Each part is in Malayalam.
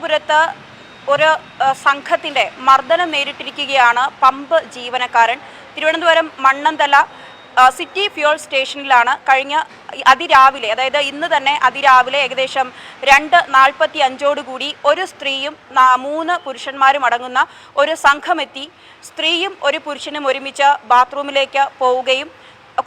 തിരുവനന്തപുരത്ത് ഒരു സംഘത്തിന്റെ മർദ്ദനം നേരിട്ടിരിക്കുകയാണ് പമ്പ് ജീവനക്കാരൻ. തിരുവനന്തപുരം മണ്ണന്തല സിറ്റി ഫ്യൂൾ സ്റ്റേഷനിലാണ് കഴിഞ്ഞ അതിരാവിലെ അതായത് ഇന്ന് തന്നെ അതിരാവിലെ ഏകദേശം രണ്ട് നാൽപ്പത്തി അഞ്ചോടുകൂടി ഒരു സ്ത്രീയും മൂന്ന് പുരുഷന്മാരും അടങ്ങുന്ന ഒരു സംഘമെത്തി. സ്ത്രീയും ഒരു പുരുഷനും ഒരുമിച്ച് ബാത്റൂമിലേക്ക് പോവുകയും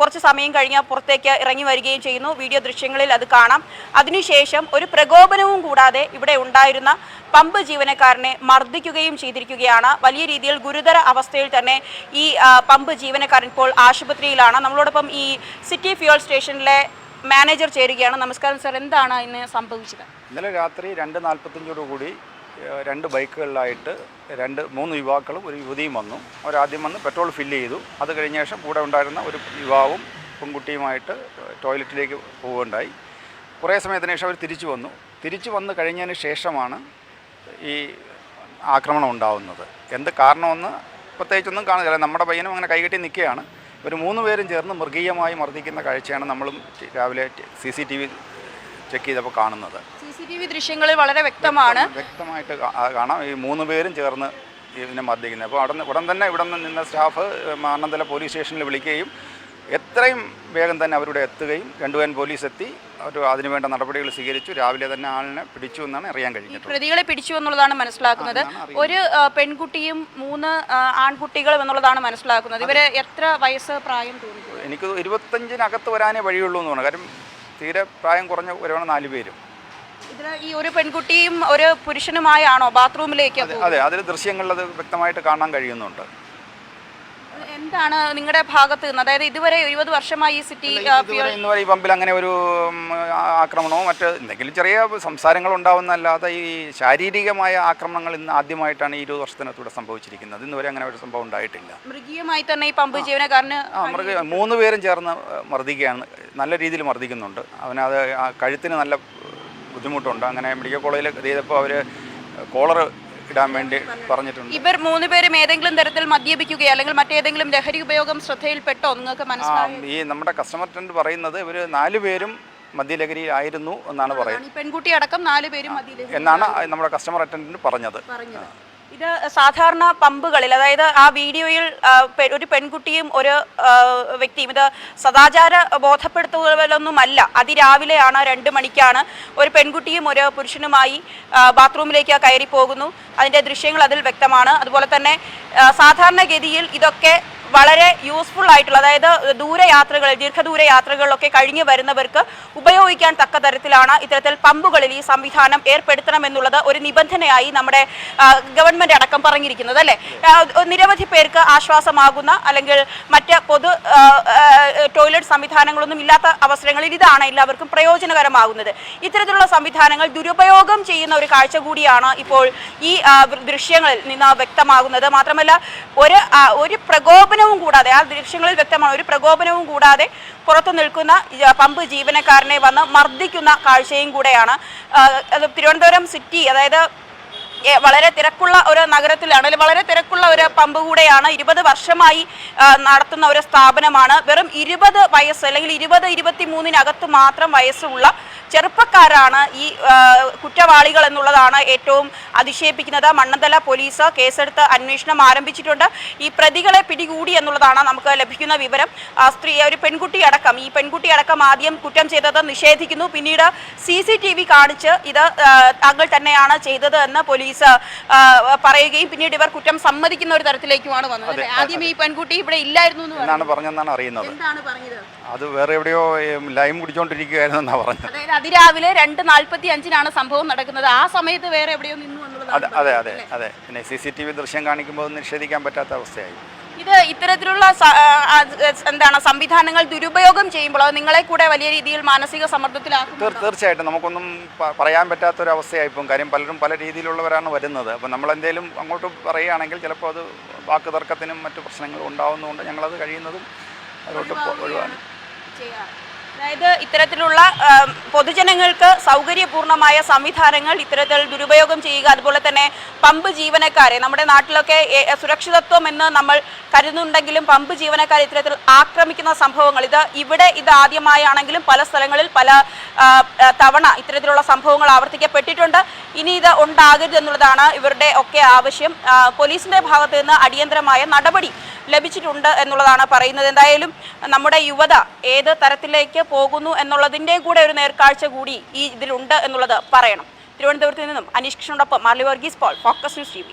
കുറച്ച് സമയം കഴിഞ്ഞ് പുറത്തേക്ക് ഇറങ്ങി വരികയും ചെയ്യുന്നു. വീഡിയോ ദൃശ്യങ്ങളിൽ അത് കാണാം. അതിനുശേഷം ഒരു പ്രകോപനവും കൂടാതെ ഇവിടെ ഉണ്ടായിരുന്ന പമ്പ് ജീവനക്കാരനെ മർദ്ദിക്കുകയും ചെയ്തിരിക്കുകയാണ്. വലിയ രീതിയിൽ ഗുരുതര അവസ്ഥയിൽ തന്നെ ഈ പമ്പ് ജീവനക്കാരൻ ഇപ്പോൾ ആശുപത്രിയിലാണ്. നമ്മളോടൊപ്പം ഈ സിറ്റി ഫ്യൂൾ സ്റ്റേഷനിലെ മാനേജർ ചേരുകയാണ്. നമസ്കാരം സർ. എന്താണ് ഇന്ന് സംഭവിച്ചത്? ഇന്നലെ രാത്രി രണ്ട് നാൽപ്പത്തഞ്ചോടുകൂടി രണ്ട് ബൈക്കുകളിലായിട്ട് രണ്ട് മൂന്ന് യുവാക്കളും ഒരു യുവതിയും വന്നു. അവരാദ്യം വന്ന് പെട്രോൾ ഫില്ല് ചെയ്തു. അത് കഴിഞ്ഞ ശേഷം കൂടെ ഉണ്ടായിരുന്ന ഒരു യുവാവും പെൺകുട്ടിയുമായിട്ട് ടോയ്ലറ്റിലേക്ക് പോവുകയുണ്ടായി. കുറേ സമയത്തിന് ശേഷം അവർ തിരിച്ചു വന്നു. തിരിച്ചു വന്ന് കഴിഞ്ഞതിന് ശേഷമാണ് ഈ ആക്രമണം ഉണ്ടാവുന്നത്. എന്ത് കാരണമെന്ന് പ്രത്യേകിച്ചൊന്നും കാണുന്നില്ല. നമ്മുടെ പയ്യനും അങ്ങനെ കൈകെട്ടി നിൽക്കുകയാണ്. ഒരു മൂന്ന് പേരും ചേർന്ന് മൃഗീയമായി മർദ്ദിക്കുന്ന കാഴ്ചയാണ് നമ്മളും രാവിലെ C C T V check ചെയ്തപ്പോൾ കാണുന്നത്. സി സി ടി വി ദൃശ്യങ്ങളിൽ വളരെ വ്യക്തമാണ്. വ്യക്തമായിട്ട് കാണാം. ഈ മൂന്ന് പേരും ചേർന്ന് ഇതിനെ മർദ്ദിക്കുന്നത്. അപ്പോൾ അവിടെ ഉടൻ തന്നെ ഇവിടെ നിന്ന് നിന്ന സ്റ്റാഫ് മാനന്തല പോലീസ് സ്റ്റേഷനിൽ വിളിക്കുകയും എത്രയും വേഗം തന്നെ അവരുടെ എത്തുകയും രണ്ടുപേരും പോലീസ് എത്തി അവർ അതിനുവേണ്ട നടപടികൾ സ്വീകരിച്ചു. രാവിലെ തന്നെ ആളിനെ പിടിച്ചു എന്നാണ് അറിയാൻ കഴിഞ്ഞത് പ്രതികളെ പിടിച്ചു എന്നുള്ളതാണ് മനസ്സിലാക്കുന്നത്. ഒരു പെൺകുട്ടിയും മൂന്ന് ആൺകുട്ടികളും എന്നുള്ളതാണ് മനസ്സിലാക്കുന്നത്. ഇവരെ എത്ര വയസ്സ് പ്രായം തോന്നുന്നു? എനിക്ക് ഇരുപത്തഞ്ചിനകത്ത് വരാനേ വഴിയുള്ളൂ എന്ന് പറഞ്ഞു കാര്യം തീരെ പ്രായം കുറഞ്ഞ ഒരുവണ് നാല് പേരും. ഈ ഒരു പെൺകുട്ടിയും ഒരു പുരുഷനുമായാണോ ബാത്റൂമിലേക്ക് അതെ അതെ അതിൽ ദൃശ്യങ്ങളിൽ അത് വ്യക്തമായിട്ട് കാണാൻ കഴിയുന്നുണ്ട്. എന്താണ് നിങ്ങളുടെ ഭാഗത്ത് നിന്ന്? അതായത് ഇതുവരെ ഇരുപത് വർഷമായി ഈ സിറ്റി ഇന്നുവരെ ഈ പമ്പിൽ അങ്ങനെ ഒരു ആക്രമണമോ മറ്റ് എന്തെങ്കിലും ചെറിയ സംസാരങ്ങൾ ഉണ്ടാവുന്നല്ലാതെ ഈ ശാരീരികമായ ആക്രമണങ്ങൾ ഇന്ന് ആദ്യമായിട്ടാണ് ഈ ഇരുപത് വർഷത്തിനകത്തൂടെ സംഭവിച്ചിരിക്കുന്നത്. ഇന്നുവരെ അങ്ങനെ ഒരു സംഭവം ഉണ്ടായിട്ടില്ല. മൃഗീയമായി തന്നെ ഈ പമ്പ് ജീവനക്കാരന് മൃഗ മൂന്ന് പേരും ചേർന്ന് മർദ്ദിക്കുകയാണ് നല്ല രീതിയിൽ മർദ്ദിക്കുന്നുണ്ട്. അവനത് ആ കഴുത്തിന് നല്ല ബുദ്ധിമുട്ടുണ്ട്. അങ്ങനെ മെഡിക്കൽ കോളേജിൽ ചെയ്തപ്പോൾ അവർ കോളർ ഇടാൻ വേണ്ടി പറഞ്ഞിട്ടുണ്ട്. ഇവർ മൂന്ന് പേരും ഏതെങ്കിലും തരത്തിൽ മദ്യപിക്കുകയോ അല്ലെങ്കിൽ മറ്റേതെങ്കിലും ലഹരി ഉപയോഗം ശ്രദ്ധയിൽപ്പെട്ടോ നിങ്ങൾക്ക് മനസ്സിലായി? ഈ നമ്മുടെ കസ്റ്റമർ ട്രെൻഡ് പറയുന്നത് ഇവർ നാല് പേരും മദ്യലഹരിയിലായിരുന്നു എന്നാണ് പറയുന്നത്. പെൺകുട്ടി അടക്കം നാല് പേരും എന്നാണ് നമ്മുടെ കസ്റ്റമർ അറ്റൻഡന്റ് പറഞ്ഞത്. പറഞ്ഞത്. ഇത് സാധാരണ പമ്പുകളിൽ അതായത് ആ വീഡിയോയിൽ ഒരു പെൺകുട്ടിയും ഒരു വ്യക്തിയും ഇത് സദാചാര ബോധപ്പെടുത്തുകയൊന്നുമല്ല അതിരാവിലെയാണ് രണ്ട് മണിക്കാണ് ഒരു പെൺകുട്ടിയും ഒരു പുരുഷനുമായി ബാത്റൂമിലേക്ക് കയറി പോകുന്നു. അതിന്റെ ദൃശ്യങ്ങൾ അതിൽ വ്യക്തമാണ്. അതുപോലെ തന്നെ സാധാരണഗതിയിൽ ഇതൊക്കെ വളരെ യൂസ്ഫുൾ ആയിട്ടുള്ള അതായത് ദൂരയാത്രകൾ ദീർഘദൂര യാത്രകളിലൊക്കെ കഴിഞ്ഞു വരുന്നവർക്ക് ഉപയോഗിക്കാൻ തക്ക തരത്തിലാണ് ഇത്തരത്തിൽ പമ്പുകളിൽ ഈ സംവിധാനം ഏർപ്പെടുത്തണമെന്നുള്ളത് ഒരു നിബന്ധനയായി നമ്മുടെ ഗവൺമെന്റ് അടക്കം പറഞ്ഞിരിക്കുന്നത് അല്ലെ? നിരവധി പേർക്ക് ആശ്വാസമാകുന്ന അല്ലെങ്കിൽ മറ്റ് പൊതു ടോയ്ലറ്റ് സംവിധാനങ്ങളൊന്നും ഇല്ലാത്ത അവസരങ്ങളിൽ ഇതാണ് എല്ലാവർക്കും പ്രയോജനകരമാകുന്നത്. ഇത്തരത്തിലുള്ള സംവിധാനങ്ങൾ ദുരുപയോഗം ചെയ്യുന്ന ഒരു കാഴ്ച കൂടിയാണ് ഇപ്പോൾ ഈ ദൃശ്യങ്ങളിൽ നിന്ന് വ്യക്തമാകുന്നത്. മാത്രമല്ല ഒരു ഒരു ഒരു പ്രകോപനവും കൂടാതെ ആ ദൃശ്യങ്ങളിൽ വ്യക്തമാണ് ഒരു പ്രകോപനവും കൂടാതെ പുറത്തു നിൽക്കുന്ന പമ്പ് ജീവനക്കാരനെ വന്ന് മർദ്ദിക്കുന്ന കാഴ്ചയും കൂടെയാണ്. തിരുവനന്തപുരം സിറ്റി അതായത് വളരെ തിരക്കുള്ള ഒരു നഗരത്തിലാണ് അല്ലെങ്കിൽ വളരെ തിരക്കുള്ള ഒരു പമ്പ് കൂടെയാണ് ഇരുപത് വർഷമായി നടത്തുന്ന ഒരു സ്ഥാപനമാണ്. വെറും ഇരുപത് വയസ്സ് അല്ലെങ്കിൽ ഇരുപത് ഇരുപത്തി മൂന്നിനകത്ത് മാത്രം വയസ്സുള്ള ചെറുപ്പക്കാരാണ് ഈ കുറ്റവാളികൾ എന്നുള്ളതാണ് ഏറ്റവും അതിശയിപ്പിക്കുന്നത്. മണ്ണന്തല പോലീസ് കേസെടുത്ത് അന്വേഷണം ആരംഭിച്ചിട്ടുണ്ട്. ഈ പ്രതികളെ പിടികൂടി എന്നുള്ളതാണ് നമുക്ക് ലഭിക്കുന്ന വിവരം. സ്ത്രീ ഒരു പെൺകുട്ടി അടക്കം ഈ പെൺകുട്ടി അടക്കം ആദ്യം കുറ്റം ചെയ്തത് നിഷേധിക്കുന്നു. പിന്നീട് സി കാണിച്ച് ഇത് താങ്കൾ തന്നെയാണ് ചെയ്തത് എന്ന് പോലീസ് ആ, പറയുകയും പിന്നീട് ഇവർ കുറ്റം സമ്മതിക്കുന്ന ഒരു തരത്തിലേക്കുമാണ് വന്നത്. ആദ്യം ഈ പെൺകുട്ടി ഇവിടെ ഇല്ലായിരുന്നു എന്ന് എന്നാണ് പറഞ്ഞതെന്നാണ് അറിയുന്നത്. എന്താണ് പറഞ്ഞത്? അത് വേറെ എവിടെയോ ലൈം കുടിച്ചോണ്ടിരിക്കുകയായിരുന്നു എന്നാണ് പറഞ്ഞത്. അതായത് അതിരാവിലെ രണ്ട് നാല്പത്തി അഞ്ചിനാണ് സംഭവം നടക്കുന്നത്. ആ സമയത്ത് വേറെ എവിടെയോ നിന്നു അതെ അതെ അതെ. പിന്നെ സി സി ടി വി ദൃശ്യം കാണിക്കുമ്പോൾ നിഷേധിക്കാൻ പറ്റാത്ത അവസ്ഥയായി. ഇത് ഇത്തരത്തിലുള്ള എന്താണ് സംവിധാനങ്ങൾ ദുരുപയോഗം ചെയ്യുമ്പോൾ അത് നിങ്ങളെ കൂടെ വലിയ രീതിയിൽ മാനസിക സമ്മർദ്ദത്തിലാക്കും തീർച്ചയായിട്ടും. നമുക്കൊന്നും പറയാൻ പറ്റാത്തൊരവസ്ഥയായി പോകും കാര്യം പലരും പല രീതിയിലുള്ളവരാണ് വരുന്നത്. അപ്പോൾ നമ്മൾ എന്തെങ്കിലും അങ്ങോട്ട് പറയുകയാണെങ്കിൽ ചിലപ്പോൾ അത് വാക്ക് തർക്കത്തിനും മറ്റു പ്രശ്നങ്ങളും ഉണ്ടാവുന്നതുകൊണ്ട് ഞങ്ങളത് കഴിയുന്നതും അതിലോട്ട് പോ- ഒഴിവാണ് ചെയ്യാം. അതായത് ഇത്തരത്തിലുള്ള പൊതുജനങ്ങൾക്ക് സൗകര്യപൂർണമായ സംവിധാനങ്ങൾ ഇത്തരത്തിൽ ദുരുപയോഗം ചെയ്യുക അതുപോലെ തന്നെ പമ്പ് ജീവനക്കാരെ നമ്മുടെ നാട്ടിലൊക്കെ സുരക്ഷിതത്വം എന്ന് നമ്മൾ കരുതുന്നുണ്ടെങ്കിലും പമ്പ് ജീവനക്കാരെ ഇത്തരത്തിൽ ആക്രമിക്കുന്ന സംഭവങ്ങൾ ഇത് ഇവിടെ ഇത് ആദ്യമായാണെങ്കിലും പല സ്ഥലങ്ങളിൽ പല തവണ ഇത്തരത്തിലുള്ള സംഭവങ്ങൾ ആവർത്തിക്കപ്പെട്ടിട്ടുണ്ട്. ഇനി ഇത് ഉണ്ടാകരുത് എന്നുള്ളതാണ് ഇവരുടെ ഒക്കെ ആവശ്യം. പോലീസിന്റെ ഭാഗത്ത് നിന്ന് അടിയന്തരമായ നടപടി ലഭിച്ചിട്ടുണ്ട് എന്നുള്ളതാണ് പറയുന്നത്. എന്തായാലും നമ്മുടെ യുവത ഏത് തരത്തിലേക്ക് പോകുന്നു എന്നുള്ളതിന്റെ കൂടെ ഒരു നേർക്കാഴ്ച കൂടി ഈ ഇതിലുണ്ട് എന്നുള്ളത് പറയണം. തിരുവനന്തപുരത്ത് നിന്നും Aneesh കൃഷ്ണനോടൊപ്പം Marly Varghese Paul focus news T